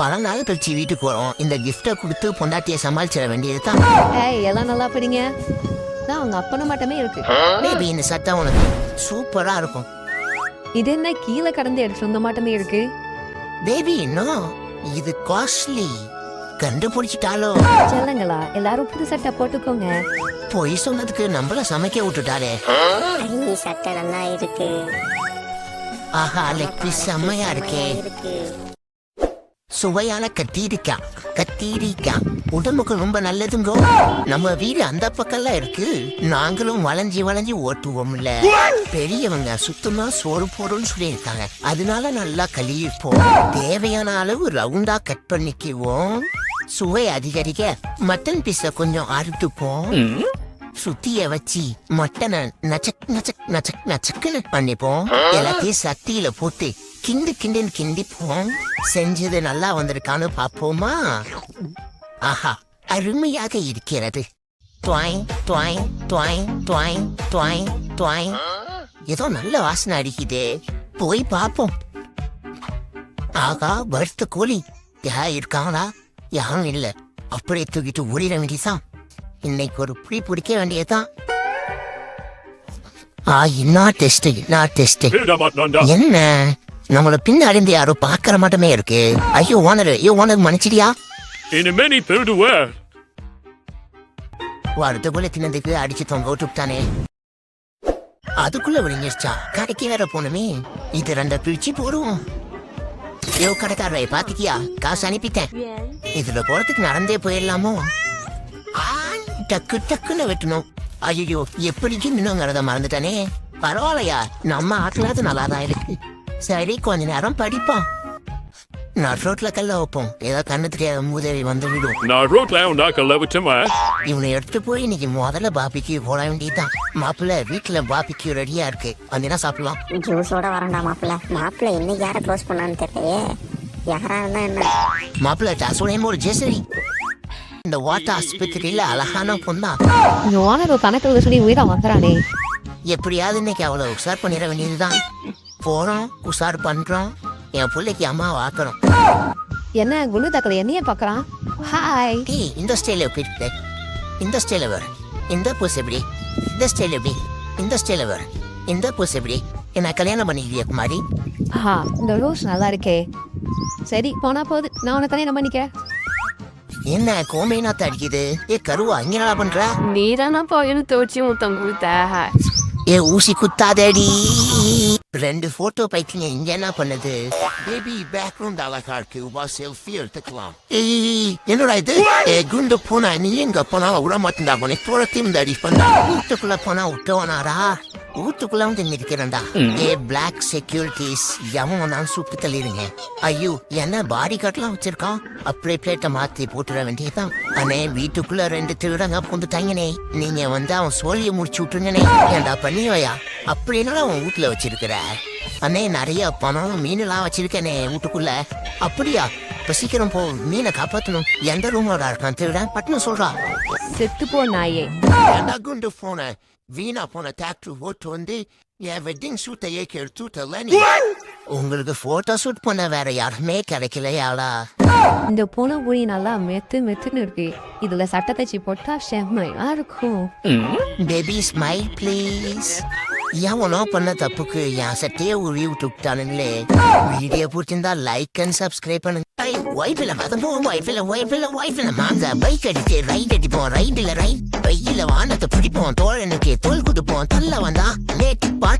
பல நாள் கழிச்சு வீட்டுக்கு வரோம். இந்த கிஃப்டை கொடுத்து பொண்டாட்டியை சமாளிச்சிட வேண்டியது தான் ஏய் எல்லாம் நல்லா படிங்க. தான் அவங்க அப்பன மட்டுமே இருக்கு. பேபி இந்த சட்டை உனக்கு சூப்பரா இருக்கும். இது என்ன கீழே கடந்து எடுத்து வந்த மாட்டமே இருக்கு? பேபி இன்னும் இது காஸ்ட்லி கண்டுபிடிச்சிட்டாலோ. செல்லங்களா எல்லாரும் புது சட்டை போட்டுக்கோங்க. பொய் சொன்னதுக்கு நம்மள சமைக்க விட்டுட்டாரே ஐ சட்டை நல்லா இருக்கு. ஆஹா லெக் பீஸ் செம்மையா இருக்கு. சுவையான கத்தீரிக்காய் கத்தீரிக்காய் உடம்புக்கு ரொம்ப நல்லதுங்கோ. நம்ம வீடு அந்த பக்கம்லாம் இருக்கு. நாங்களும் வளைஞ்சி வளைஞ்சி ஓட்டுவோம்ல. பெரியவங்க சுத்தமா சோறு போடுன்னு சொல்லியிருக்காங்க. அதனால நல்லா கழுவிப்போம். தேவையான அளவு ரவுண்டா கட் பண்ணிக்குவோம். சுவை அதிகரிக்க மட்டன் பீஸ கொஞ்சம் அறுத்துப்போம். சுத்திய வச்சு மட்டனை நச்சக் நச்சக் நச்சக் நச்சக்குன்னு பண்ணிப்போம். எல்லாத்தையும் சட்டியில போட்டு கிண்டு கிண்டுன்னு கிண்டிப்போம் செஞ்சது நல்லா வந்திருக்கான்னு பாப்போமா ஆஹா அருமையாக இருக்கிறது. துவாய் துவாய் துவாய் துவாய் துவாய் துவாய். ஏதோ நல்ல வாசனை அடிக்குதே. போய் பாப்போம் ஆகா வறுத்த கோழி. யா இருக்காங்களா? யாரும் இல்ல. அப்படியே தூக்கிட்டு ஓடிட வேண்டியதான் இன்னைக்கு ஒரு புடி பிடிக்க வேண்டியதுதான். ஆ என்ன டெஸ்ட் என்ன டெஸ்ட் என்ன? நம்மள பின்னாடி இருந்து யாரோ பாக்குற மட்டுமே இருக்கு. ஐயோ ஓனர் ஐயோ ஓனர் மன்னிச்சிடியா? many third word. வரதுக்குள்ள தின்னதுக்கு அடிச்சு தொங்க விட்டுட்டானே அதுக்குள்ள விழுங்கிருச்சா? கடைக்கு வேற போனமே இது ரெண்ட பிரிச்சு போடுவோம். ஐயோ கடைக்காரரை பாத்துக்கியா? காசு அனுப்பிட்டேன். இதுல போறதுக்கு நடந்தே போயிடலாமோ? டக்கு டக்குன்னு வெட்டணும். ஐயோ எப்படிக்கு நின்னுங்கிறத மறந்துட்டானே. பரவாயில்லையா? நம்ம ஆட்டுலாது நல்லா தான் இருக்கு. சரி கொஞ்ச நேரம் படிப்போம். நான் ரோட்ல கல்ல வைப்போம். ஏதோ கண்ணு தெரியாத மூதேவி வந்து விடும். நான் ரோட்ல உண்டாக்க லவச்சமா இவனை எடுத்து போய் இன்னைக்கு முதல்ல பாபிக்கு போட வேண்டியதுதான். மாப்பிள்ள வீட்டுல பாபிக்கு ரெடியா இருக்கு. வந்தீங்கன்னா சாப்பிடலாம். ஜூஸோட வரண்டா மாப்பிள்ள. மாப்பிள்ள இன்னைக்கு யாரை க்ளோஸ் பண்ணான்னு தெரியலையே. யாரா இருந்தா என்ன? மாப்பிள்ள டாசுடையும் ஒரு ஜெசரி. இந்த வாட்டர் ஆஸ்பத்திரியில அழகான பொண்ணா. இந்த ஓனர் கணக்கில் சொல்லி உயிரா வந்துறானே எப்படியாவது இன்னைக்கு அவளை உஷார் பண்ணிட வேண்டியதுதான். போறோம் உஷார் பண்றோம். என் பிள்ளைக்கு அம்மா ஆக்கணும். என்ன குண்டு தக்கல என்னைய பாக்குறான் ஹாய் டேய் இந்த ஸ்டைல எப்படி இருக்கு? இந்த ஸ்டைல வர இந்த பூஸ் எப்படி? இந்த ஸ்டைல் எப்படி? இந்த ஸ்டைல வர இந்த பூஸ் எப்படி? என்ன கல்யாணம் பண்ணிக்கிறியா குமாரி? ஆஹா இந்த ரோஸ் நல்லா இருக்கே. சரி போனா போகுது நான் உனக்கு கல்யாணம் பண்ணிக்கிறேன். என்ன கோமைனாத்த அடிக்குது? ஏ கருவா இங்க என்னடா பண்ற? நீதானா போயின்னு துவச்சி முத்தம் கொடுத்த. ஏ ஊசி குத்தாதடி. ரெண்டு போட்டோ பைக்கிங்க இங்க என்ன பண்ணுது? பேபி பேக்ரவுண்ட் அழகா இருக்கு. உபா செல்ஃபி எடுத்துக்கலாம். என்னடா இது? குண்டு போனா நீ எங்க போனா விட மாட்டேன்டா உன்னை துரத்தையும் தடி பண்ணா. வீட்டுக்குள்ள போனா விட்டவனாரா வீட்டுக்குள்ள வந்து நிற்கிறேன்டா. ஏ பிளாக் செக்யூரிட்டிஸ் எவன் வந்தாலும் சுட்டு தள்ளிடுங்க. ஐயோ என்ன பாடி கார்ட்லாம் வச்சிருக்கான்? அப்படியே பிளேட்டை மாத்தி போட்டுட வேண்டியதுதான். அண்ணே வீட்டுக்குள்ள ரெண்டு திருடங்க புந்துட்டாங்கனே நீங்க வந்து அவன் சோழியை முடிச்சு விட்டுருங்கனே ஏன்டா பண்ணியோயா அப்படி என்னடா அவன் வீட்டுல வச்சிருக்கிற? அண்ணே நிறைய பணம் மீனெல்லாம் வச்சிருக்கேனே வீட்டுக்குள்ள. அப்படியா? இப்ப சீக்கிரம் போ மீனை காப்பாத்தணும். எந்த ரூமோட இருக்கான் திருடன் பட்டுன்னு சொல்றா. செத்து போ நாயே குண்டு போன? வீணா போன டிராக்டர் ஓட்டு வந்து என் வெட்டிங் சூட்டை ஏக்கி எடுத்துட்டல நீ? உங்களுக்கு போட்டோ ஷூட் பண்ண வேற யாருமே கிடைக்கலையாளா இந்த பூனை புளி நல்லா மெத்து மெத்துன்னு இருக்கு. இதுல சட்டை தச்சு போட்டா செம்மையா இருக்கும். பேபி ஸ்மைல் ப்ளீஸ் எவனோ பண்ண தப்புக்கு என் சட்டையே உருவி விட்டுட்டானுங்களே வீடியோ பிடிச்சிருந்தா லைக் அண்ட் சப்ஸ்கிரைப் பண்ணுங்க. ஒய்ஃபில் பதம்போம் ஒய்ஃபில் ஒய்ஃபில் ஒய்ஃபில் மாங்க பைக் அடிச்சு ரைட் அடிப்போம் ரைட்டில் ரைட் பையில வானத்தை பிடிப்போம் தோழனுக்கு தோல் குடுப்போம் தள்ள வந்தா நேற்று பாட்டு